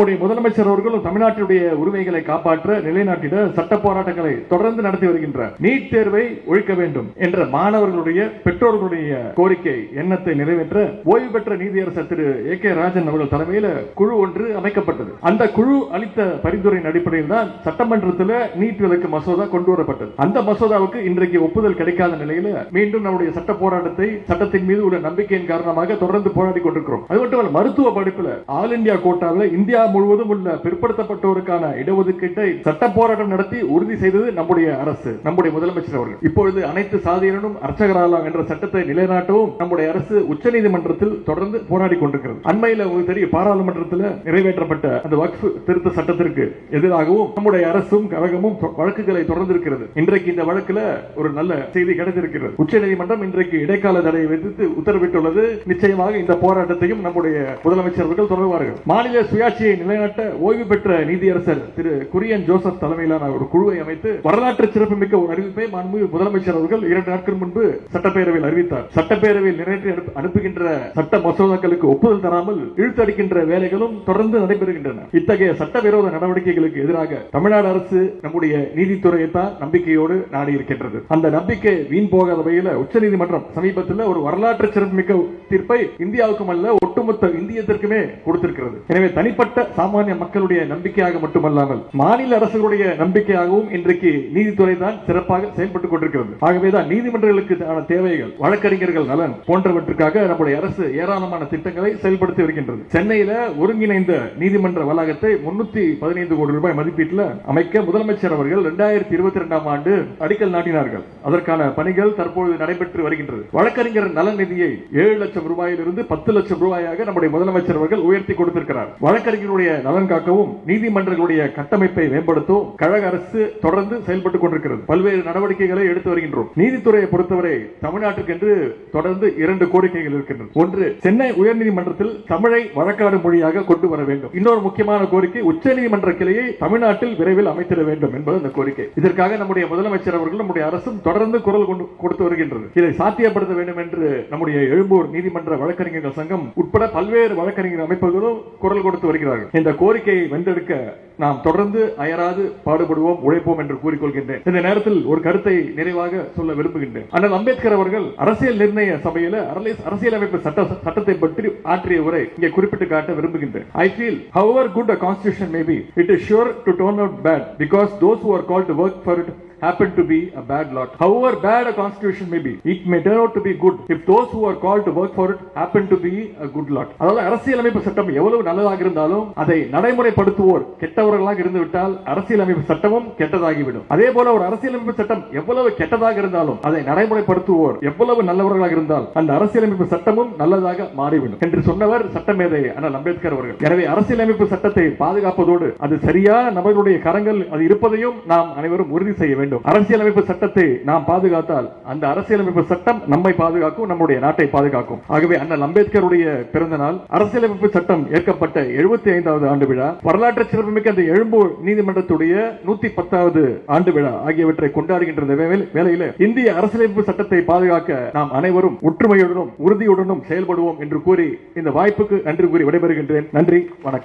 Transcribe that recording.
நம்முடைய முதலமைச்சர் அவர்களும் தமிழ்நாட்டினுடைய உரிமைகளை காப்பாற்ற நிலைநாட்டிட சட்ட போராட்டங்களை தொடர்ந்து நடத்தி வருகின்றார். நீட் தேர்வை ஒழிக்க வேண்டும் என்ற மாணவர்களுடைய பெற்றோர்களுடைய கோரிக்கை எண்ணத்தை நிறைவேற்ற ஓய்வு பெற்ற நீதியரசர் திரு ஏ கே ராஜன் அவர்கள் தலைமையில் குழு ஒன்று அமைக்கப்பட்டது. அந்த குழு அளித்த பரிந்துரையின் அடிப்படையில் தான் சட்டமன்றத்தில் நீட் விலக்கு மசோதா கொண்டு வரப்பட்டது. அந்த மசோதாவுக்கு இன்றைக்கு ஒப்புதல் கிடைக்காத நிலையில மீண்டும் நம்முடைய சட்ட போராட்டத்தை சட்டத்தின் மீது உள்ள நம்பிக்கையின் காரணமாக தொடர்ந்து போராடி கொண்டிருக்கிறோம். அது மட்டுமல்ல மருத்துவ படிப்புல ஆல் இந்தியா கோட்டாவில் இந்தியா முழுவதும் உள்ள பிற்படுத்தப்பட்டோருக்கான இடஒதுக்கீட்டை சட்ட போராட்டம் நடத்தி உறுதி செய்தது நம்முடைய அரசு நம்முடைய முதலமைச்சர் அவர்கள். இப்பொழுது அனைத்து சாதியினரும் அர்ச்சகராகலாம் என்ற சட்டத்தை நிலைநாட்டவும் நம்முடைய அரசு உச்சநீதிமன்றத்தில் தொடர்ந்து போராடி கொண்டிருக்கிறது. அண்மையில் உங்களுக்கு தெரியும் பாராளுமன்றத்தில் நிறைவேற்றப்பட்ட அந்த வக்ஃப் திருத்த சட்டத்திற்கு எதிராகவும் நம்முடைய அரசும் கழகமும் வழக்குகளை தொடர்ந்து இருக்கிறது இன்றைக்கு இந்த வழக்குல ஒரு நல்ல செய்தி கிடைத்திருக்கிறது. உச்சநீதிமன்றம் இன்றைக்கு இடைக்கால தடையை விதித்து உத்தரவிட்டுள்ளது. நிச்சயமாக இந்த போராட்டத்தையும் நம்முடைய முதலமைச்சர் அவர்கள் தொடர்வார்கள். மாநில சுயாட்சியை நிலைநாட்ட ஓய்வு பெற்ற நீதியரசர் திரு குரியன் ஜோசப் தலைமையிலான ஒரு குழுவை அமைத்து வரலாற்று சிறப்புமிக்க ஒரு அறிவிப்பை மாண்புமிகு முதலமைச்சர் அவர்கள் இரண்டு நாட்கள் முன்பு சட்டப்பேரவையில் அறிவித்தார். சட்டப்பேரவையில் நிறைவேற்றி அனுப்புகின்ற சட்ட மசோதாக்களுக்கு ஒப்புதல் தராமல் இழுத்தடிக்கின்ற வேலைகளும் தொடர்ந்து நடைபெறுகின்றன. இத்தகைய சட்டவிரோத நடவடிக்கைகளுக்கு எதிராக தமிழ்நாடு அரசு நம்முடைய நீதித்துறையை தான் நம்பிக்கையோடு நாடி இருக்கின்றது அந்த நம்பிக்கை வீண் போகாத வகையில் உச்சநீதிமன்றம் சமீபத்தில் ஒரு வரலாற்று சிறப்புமிக்க தீர்ப்பை இந்தியாவுக்கும் அல்ல ஒட்டுமொத்த இந்தியத்திற்குமே கொடுத்திருக்கிறது. எனவே தனிப்பட்ட சாமானிய மக்களுடைய நம்பிக்கையாக மட்டுமல்லாமல் மாநில அரசுகளுடைய நம்பிக்கையாகவும் இன்றைக்கு நீதித்துறை தான் சிறப்பாக செயல்பட்டுக் கொண்டிருக்கிறது. ஆகவேதான் நீதிமன்றங்களுக்கு தேவைகள் வழக்கறிஞர்கள் நலன் போன்றவற்றுக்காக நம்முடைய அரசு ஏராளமான திட்டங்களை செயல்படுத்தி வருகின்றது. சென்னையில ஒருங்கிணைந்த நீதிமன்ற வளாகத்தை முன்னூத்தி பதினைந்து கோடி ரூபாய் மதிப்பீட்டில் அமைக்க முதலமைச்சர் அவர்கள் இரண்டாயிரத்தி இருபத்தி இரண்டாம் ஆண்டு அடிக்கல் நாட்டினார்கள். அதற்கான பணிகள் தற்போது நடைபெற்று வருகின்றது. வழக்கறிஞர் நலன் நிதியை ஏழு லட்சம் ரூபாயிலிருந்து பத்து லட்சம் ரூபாயாக நம்முடைய முதலமைச்சர் அவர்கள் உயர்த்தி கொடுத்திருக்கிறார். வழக்கறிஞர் வழக்கறிஞருடைய நலன் காக்கவும் நீதிமன்றங்களுடைய கட்டமைப்பை மேம்படுத்தவும் கழக அரசு தொடர்ந்து செயல்பட்டுக் கொண்டிருக்கிறது. பல்வேறு நடவடிக்கைகளை எடுத்து வருகின்றோம். நீதித்துறையை பொறுத்தவரை தமிழ்நாட்டுக்கு என்று தொடர்ந்து இரண்டு கோரிக்கைகள் இருக்கின்றன. ஒன்று சென்னை உயர்நீதிமன்றத்தில் தமிழை வழக்காடு மொழியாக கொண்டு வர வேண்டும். இன்னொரு முக்கியமான கோரிக்கை உச்சநீதிமன்ற கிளையை தமிழ்நாட்டில் விரைவில் அமைத்திட வேண்டும் என்பது அந்த கோரிக்கை. இதற்காக நம்முடைய முதலமைச்சர் அவர்கள் நம்முடைய அரசும் தொடர்ந்து குரல் கொடுத்து வருகின்றது இதை சாத்தியப்படுத்த வேண்டும் என்று நம்முடைய எழும்பூர் நீதிமன்ற வழக்கறிஞர்கள் சங்கம் உட்பட பல்வேறு வழக்கறிஞர் அமைப்புகளும் குரல் கொடுத்து வருகிறார்கள். இந்த கோரிக்கையை வென்றெடுக்க நாம் தொடர்ந்து அயராது பாடுபடுவோம் உழைப்போம் என்று கூறிக்கொள்கின்றேன். இந்த நேரத்தில் ஒரு கருத்தை நிறைவாக சொல்ல விரும்புகின்றேன். அண்ணல் அம்பேத்கர் அவர்கள் அரசியல் நிர்ணய சபையில அரசியலமைப்பு சட்ட சட்டத்தை பற்றி ஆற்றிய உரை இங்கே குறிப்பிட்டு காட்ட விரும்புகின்றேன். I feel however good a constitution may be it is sure to turn out bad because those who are called to work for it happen to be a bad lot. However bad a constitution may be, it may turn out to be good if those who are called to work for it happen to be a good lot. அதாவது அரசியலமைப்பு சட்டம் எவ்வளவு நல்லதாக இருந்தாலும் அதை நடைமுறைப்படுத்துவோர் கெட்டவர்களாக இருந்து விட்டால் அரசியலமைப்பு சட்டமும் கெட்டதாகிவிடும் அதே போல ஒரு அரசியலமைப்பு சட்டம் எவ்வளவு கெட்டதாக இருந்தாலும் அதை நடைமுறைப்படுத்துவோர் எவ்வளவு நல்லவர்களாக இருந்தால் அந்த அரசியலமைப்பு சட்டமும் நல்லதாக மாறிவிடும் என்று சொன்னவர் சட்டமேதை அண்ணல் அம்பேத்கர் அவர்கள் எனவே அரசியலமைப்பு சட்டத்தை பாதுகாப்பதோடு அது சரியான நபர்களுடைய கரங்கள் அது இருப்பதையும் நாம் அனைவரும் உறுதி செய்ய வேண்டும் வேண்டும். அரசியலமைப்பு சட்டத்தை நாம் பாதுகாத்தால் அந்த அரசியலமைப்பு சட்டம் நம்மை பாதுகாக்கும் நம்முடைய நாட்டை பாதுகாக்கும். ஆகவே அண்ணல் அம்பேத்கருடைய பிறந்த நாள் அரசியலமைப்பு சட்டம் ஏற்கப்பட்ட எழுபத்தி ஐந்தாவது ஆண்டு விழா வரலாற்று சிறப்புமிக்க அந்த எழும்பூர் நீதிமன்றத்துடைய நூத்தி பத்தாவது ஆண்டு விழா ஆகியவற்றை கொண்டாடுகின்ற வேளையில் இந்திய அரசியலமைப்பு சட்டத்தை பாதுகாக்க நாம் அனைவரும் ஒற்றுமையுடனும் உறுதியுடனும் செயல்படுவோம் என்று கூறி இந்த வாய்ப்புக்கு நன்றி கூறி விடைபெறுகின்றேன். நன்றி வணக்கம்.